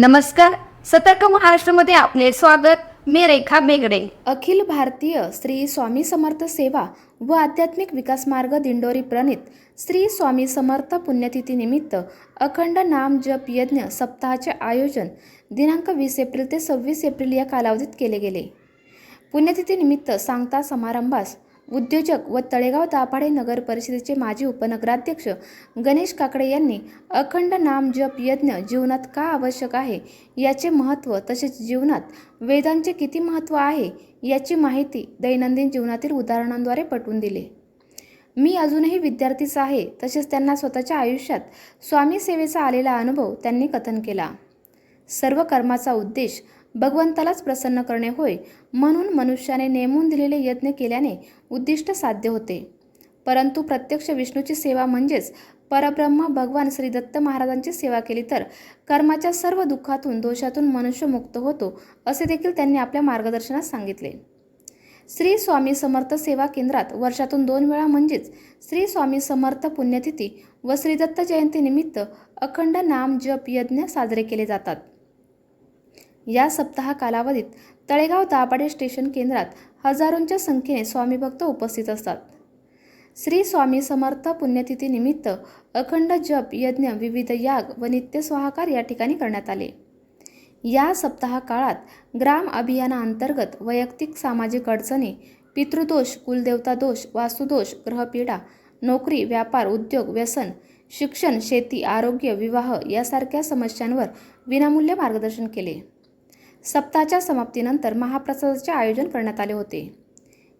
नमस्कार. सतर्क महाराष्ट्रामध्ये आपले स्वागत. मी रेखा बेगडे. अखिल भारतीय श्री स्वामी समर्थ सेवा व आध्यात्मिक विकास मार्ग दिंडोरी प्रणित श्री स्वामी समर्थ पुण्यतिथीनिमित्त अखंड नाम जप यज्ञ सप्ताहाचे आयोजन दिनांक वीस एप्रिल ते सव्वीस एप्रिल या कालावधीत केले गेले. पुण्यतिथीनिमित्त सांगता समारंभास उद्योजक व तळेगाव दाभाडे नगर परिषदेचे माजी उपनगराध्यक्ष गणेश काकडे यांनी अखंड नाम जप यज्ञ जीवनात का आवश्यक आहे? याचे महत्त्व तसेच जीवनात वेदांचे किती महत्त्व आहे? याची माहिती दैनंदिन जीवनातील उदाहरणांद्वारे पटवून दिली. मी अजूनही विद्यार्थीच आहे. तसेच त्यांना स्वतःच्या आयुष्यात स्वामी सेवेचा आलेला अनुभव त्यांनी कथन केला. सर्व कर्माचा उद्देश भगवंतालाच प्रसन्न करणे होय म्हणून मनुष्याने नेमून दिलेले यज्ञ केल्याने उद्दिष्ट साध्य होते. परंतु प्रत्यक्ष विष्णूची सेवा म्हणजेच परब्रह्म भगवान श्री दत्त महाराजांची सेवा केली तर कर्माच्या सर्व दुःखातून दोषातून मनुष्य मुक्त होतो असे देखील त्यांनी आपल्या मार्गदर्शनात सांगितले. श्री स्वामी समर्थ सेवा केंद्रात वर्षातून दोन वेळा म्हणजेच श्री स्वामी समर्थ पुण्यतिथी व श्रीदत्त जयंतीनिमित्त अखंड नाम जप यज्ञ साजरे केले जातात. या सप्ताह कालावधीत तळेगाव दाभाडे स्टेशन केंद्रात हजारोंच्या संख्येने स्वामी भक्त उपस्थित असतात. श्री स्वामी समर्थ पुण्यतिथीनिमित्त अखंड जप यज्ञ विविध याग व नित्य स्वाहाकार या ठिकाणी करण्यात आले. या सप्ताह काळात ग्राम अभियानाअंतर्गत वैयक्तिक सामाजिक अडचणी पितृदोष कुलदेवता दोष वास्तुदोष ग्रहपीडा नोकरी व्यापार उद्योग व्यसन शिक्षण शेती आरोग्य विवाह यासारख्या समस्यांवर विनामूल्य मार्गदर्शन केले. सप्ताहाच्या समाप्तीनंतर महाप्रसादाचे आयोजन करण्यात आले होते.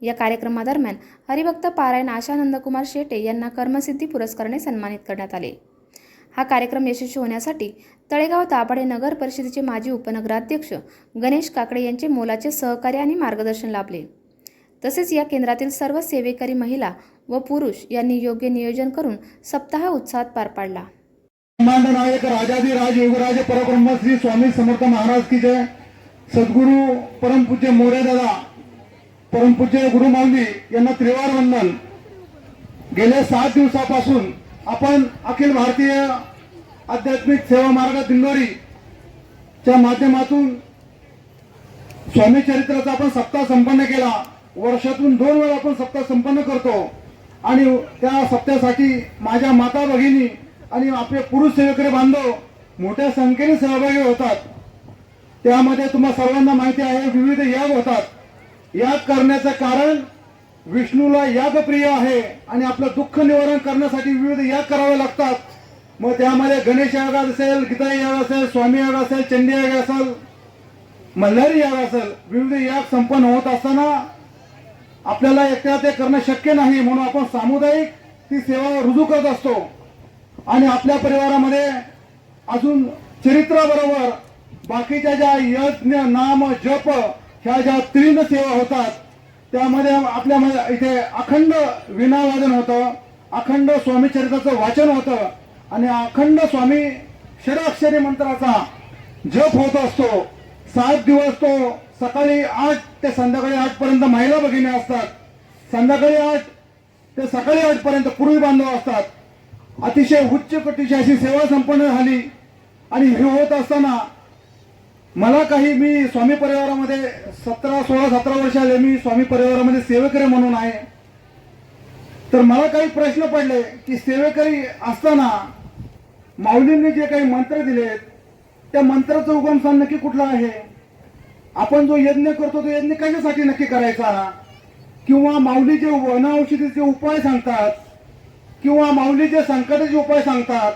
या कार्यक्रमादरम्यान हरिभक्त पारायण आशा नंदकुमार शेटे यांना कर्मसिद्धी पुरस्काराने सन्मानित करण्यात आले. हा कार्यक्रम यशस्वी होण्यासाठी तळेगाव दाभाडे नगर परिषदेचे माजी उपनगराध्यक्ष गणेश काकडे यांचे मोलाचे सहकार्य आणि मार्गदर्शन लाभले. तसेच या केंद्रातील सर्व सेवेकरी महिला व पुरुष यांनी योग्य नियोजन करून सप्ताह उत्साहात पार पाडला. ब्रह्मांड नायक राज परब्रह्म श्री स्वामी समर्थ महाराज की जय. सद्गुरु परमपूज्य मोरेदादा परमपूज्य गुरुमाऊली यांना त्रिवार वंदन. गेल्या सात दिवसापासून आपण अखिल भारतीय आध्यात्मिक सेवा मार्ग दिंडोरी च्या माध्यमातून स्वामी चरित्राचा आपण सप्ताह संपन्न केला. वर्षातून दोन वेळा आपण सप्ताह संपन्न करतो. आणि त्या सप्त्यासाठी माझ्या माता भगिनी आणि आपले पुरुष सेवेकरी बांधव मोठ्या संख्येने सहभागी होतात. त्यामध्ये तुम्हा सर्वांना माहिती आहे विविध याग होतात. याग करण्याचं कारण विष्णूला याग प्रिय आहे आणि आपलं दुःख निवारण करण्यासाठी विविध याग करावे लागतात. मग त्यामध्ये गणेश याग असेल गीता याग असेल स्वामी याग असेल चंडी याग असेल मल्हारी याग असेल विविध याग संपन्न होत असताना आपल्याला एकट्या ते करणं शक्य नाही म्हणून आपण सामुदायिक ती सेवा रुजू करत असतो. आणि आपल्या परिवारामध्ये अजून चरित्राबरोबर बाकीच्या ज्या यज्ञ नाम जप ह्या ज्या तीन सेवा होतात त्यामध्ये आपल्या इथे अखंड विनावादन होतं अखंड स्वामी चरित्राचं वाचन होतं आणि अखंड स्वामी शराक्षरी मंत्राचा जप होत असतो. सात दिवस तो सकाळी आठ ते संध्याकाळी आठ पर्यंत महिला भगिनी असतात. संध्याकाळी आठ ते सकाळी आठ पर्यंत पूर्वी बांधव असतात. अतिशय उच्च कटीची अशी सेवा संपन्न झाली आणि हे होत असताना मला काही मी स्वामी परिवारामध्ये सतरा सोळा सतरा वर्ष आले. मी स्वामी परिवारामध्ये सेवेकरी म्हणून आहे. तर मला काही प्रश्न पडले की सेवेकरी असताना माऊलींनी जे काही मंत्र दिलेत त्या मंत्राचं उगमस्थान नक्की कुठलं आहे? आपण जो यज्ञ करतो तो यज्ञ कशासाठी नक्की करायचा? किंवा माऊली जे वनऔषधीचे उपाय सांगतात किंवा माऊली जे संकटाचे उपाय सांगतात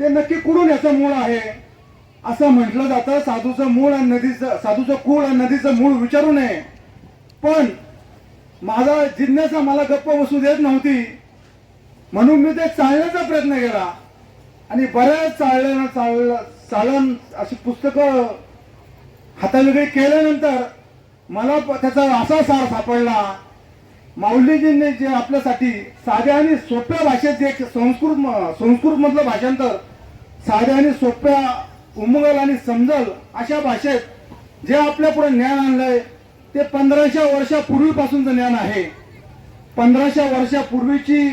ते नक्की कुठून याचं मूळ आहे? असं म्हटलं जातं साधूचं मूळ आणि नदीचं साधूचं कुळ आणि नदीचं मूळ विचारू नये. पण माझा जिज्ञासा मला गप्प बसू देत नव्हती. म्हणून मी ते चालण्याचा प्रयत्न केला. आणि बऱ्याच चालण्यानं चाल चालन अशी पुस्तकं हातावेगळी केल्यानंतर मला प- त्याचा असा सार सापडला. माऊलीजींनी जे आपल्यासाठी साध्या आणि सोप्या भाषेत जे संस्कृत संस्कृतमधलं भाषांतर साध्या आणि सोप्या उमगल आणि समजल अशा भाषेत जे आपल्या पुढे ज्ञान आणलंय ते पंधराशे वर्षापूर्वीपासूनचं ज्ञान आहे. पंधराशे वर्षापूर्वीची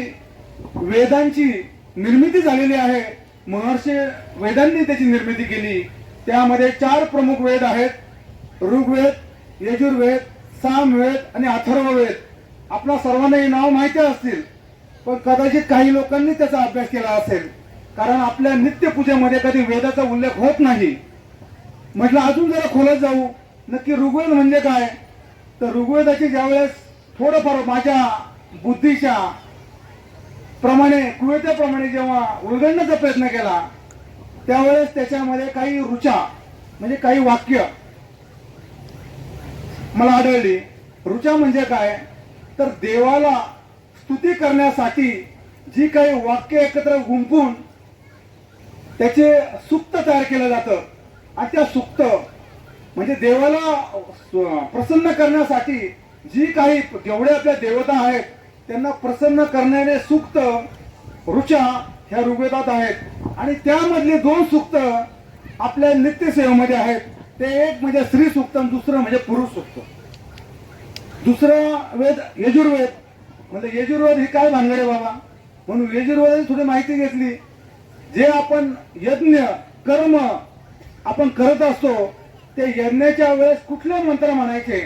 वेदांची निर्मिती झालेली आहे. महर्षी वेदांनी त्याची निर्मिती केली. त्यामध्ये चार प्रमुख वेद आहेत. ऋग्वेद यजुर्वेद सामवेद आणि अथर्ववेद. आपल्या सर्वांना हे नाव माहिती असतील पण कदाचित काही लोकांनी त्याचा अभ्यास केला असेल. कारण आपल्या नित्यपूजेमध्ये कधी वेदाचा उल्लेख होत नाही. म्हटलं अजून जरा खोलत जाऊ. नक्की ऋग्वेद म्हणजे काय? तर ऋग्वेदाची ज्यावेळेस थोडंफार माझ्या बुद्धीच्या प्रमाणे कुवेत्याप्रमाणे जेव्हा उलगडण्याचा प्रयत्न केला त्यावेळेस त्याच्यामध्ये काही रुचा म्हणजे काही वाक्य मला आढळली. रुचा म्हणजे काय? तर देवाला स्तुती करण्यासाठी जी काही वाक्य एकत्र गुंपून त्याचे सुक्त तयार केलं जातं. आणि त्या सुक्त म्हणजे देवाला प्रसन्न करण्यासाठी जी काही जेवढे आपल्या देवता आहेत त्यांना प्रसन्न करण्याने सुक्त ऋचा ह्या ऋग्वेदात आहेत. आणि त्यामधले दोन सुक्त आपल्या नित्यसेवेमध्ये आहेत. ते एक म्हणजे स्त्री सुक्त आणि दुसरं म्हणजे पुरुष सुक्त. दुसरं वेद यजुर्वेद. म्हणजे यजुर्वेद ही काय भानगडे बाबा? म्हणून यजुर्वेदाची थोडी माहिती घेतली. जे आपण यज्ञ कर्म आपण करत असतो ते यज्ञाच्या वेळेस कुठले मंत्र म्हणायचे?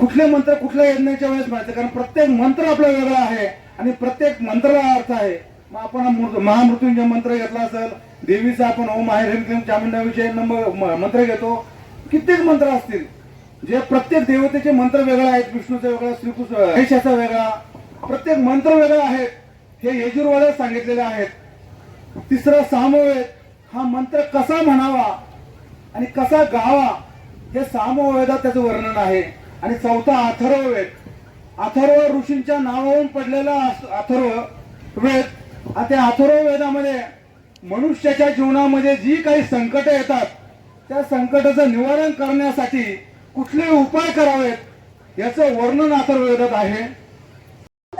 कुठले मंत्र कुठल्या यज्ञाच्या वेळेस म्हणायचे? कारण प्रत्येक मंत्र आपला वेगळा आहे आणि प्रत्येक मंत्राला अर्थ आहे. मग आपण हा मृ- मंत्र घेतला असेल देवीचा आपण ओम आहे ह्रीम क्लीम चामुंडाविषयी नंबर मंत्र घेतो. कित्येक मंत्र असतील. जे प्रत्येक देवतेचे मंत्र वेगळा आहेत विष्णूचा वेगळा श्रीकृष्ण महेशाचा वेगळा प्रत्येक मंत्र वेगळा आहेत हे यजुर्वेदात सांगितलेले आहेत तिसरा सामवेद हा मंत्र कसा म्हणावा आणि कसा गावा हे सामवेदात त्याचं वर्णन आहे. आणि चौथा अथर्ववेद अथर्व ऋषींच्या नावावरून पडलेला अथर्व वेद त्या अथर्व वेदामध्ये मनुष्याच्या जीवनामध्ये जी काही संकट येतात त्या संकटाचं निवारण करण्यासाठी कुठले उपाय करावेत याचं वर्णन अथर्ववेदात आहे.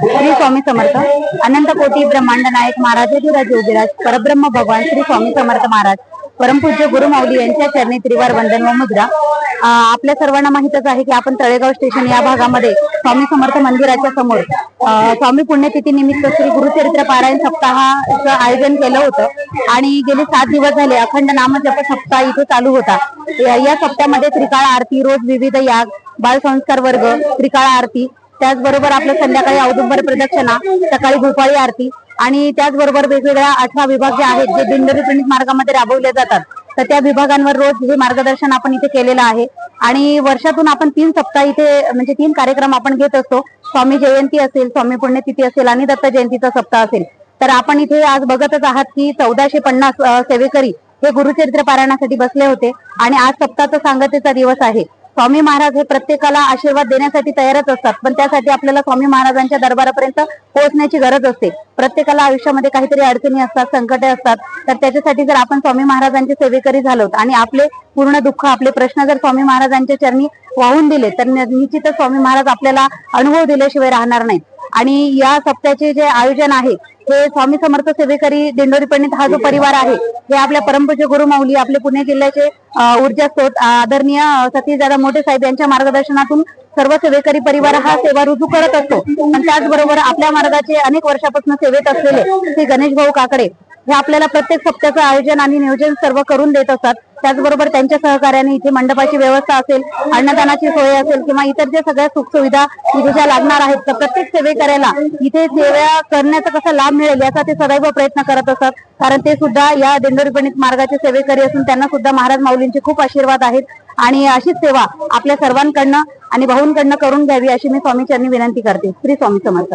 श्री स्वामी समर्थ अनंत कोटी ब्रह्मांड नायक महाराजाधिराज योगिराज परब्रह्म भगवान श्री स्वामी समर्थ महाराज परमपूज्य गुरु माऊली यांच्या चरणी त्रिवार वंदन व मुद्रा. आपल्या सर्वांना माहितच आहे की आपण तळेगाव स्टेशन या भागामध्ये स्वामी समर्थ मंदिराच्या समोर स्वामी पुण्यतिथी निमित्त श्री गुरुचरित्र पारायण सप्ताहाचं आयोजन केलं होतं. आणि गेले सात दिवस झाले अखंड नामजप सप्ताह इथे चालू होता. या सप्त्यामध्ये त्रिकाळ आरती रोज विविध याग बालसंस्कार वर्ग त्रिकाळ आरती त्याचबरोबर आपलं संध्याकाळी औदुंबर प्रदक्षिणा सकाळी भोपाळी आरती आणि त्याचबरोबर वेगवेगळ्या अठरा विभाग जे आहेत जे दिंडोरी प्रणित मार्गामध्ये राबवले जातात तर त्या विभागांवर रोज हे मार्गदर्शन आपण इथे केलेलं आहे. आणि वर्षातून आपण तीन सप्ताह इथे म्हणजे तीन कार्यक्रम आपण घेत असतो. स्वामी जयंती असेल स्वामी पुण्यतिथी असेल आणि दत्त जयंतीचा सप्ताह असेल. तर आपण इथे आज बघतच आहात की चौदाशे पन्नास सेवेकरी हे गुरुचरित्र पारायणासाठी बसले होते. आणि आज सप्ताहाचा सांगतेचा दिवस आहे. स्वामी महाराज हे प्रत्येकाला आशीर्वाद देण्यासाठी तयारच असतात. पण त्यासाठी आपल्याला स्वामी महाराजांच्या दरबारापर्यंत पोहोचण्याची गरज असते. प्रत्येकाला आयुष्यामध्ये काहीतरी अडचणी असतात संकटे असतात. तर त्याच्यासाठी जर आपण स्वामी महाराजांचे सेवेकरी झालो आणि आपले पूर्ण दुःख आपले प्रश्न जर स्वामी महाराजांच्या चरणी वाहून दिले तर निश्चितच स्वामी महाराज आपल्याला अनुभव दिल्याशिवाय राहणार नाहीत. आणि या सप्त्याचे जे आयोजन आहे हे स्वामी समर्थ सेवेकरी दिंडोरी पंडित हा जो परिवार आहे हे आपल्या परमपूज्य गुरु माऊली आपले पुणे जिल्ह्याचे ऊर्जा स्त्रोत आदरणीय सतीश दादा मोठे साहेब यांच्या मार्गदर्शनातून सर्व सेवेकरी परिवार हा सेवा रुजू करत असतो. आणि त्याचबरोबर आपल्या मार्गाचे अनेक वर्षापासून सेवेत असलेले श्री गणेश भाऊ काकडे हे आपल्याला प्रत्येक सप्त्याचं आयोजन आणि नियोजन सर्व करून देत असतात. त्याचबरोबर त्यांच्या सहकार्याने इथे मंडपाची व्यवस्था असेल अन्नदानाची सोय असेल किंवा इतर जे सगळ्या सुखसुविधा इथे ज्या लागणार आहेत तर प्रत्येक सेवेकऱ्याला इथे सेवा करण्याचा कसा लाभ मिळेल याचा ते सदैव प्रयत्न करत असतात कारण ते सुद्धा या दिंडोरीपणित मार्गाचे सेवेकरी असून त्यांना सुद्धा महाराज माऊलींचे खूप आशीर्वाद आहेत. आणि अशीच सेवा आपल्या सर्वांकडनं आणि भाऊंकडनं करून घ्यावी अशी मी स्वामीचरणी विनंती करते. श्री स्वामी समर्थ.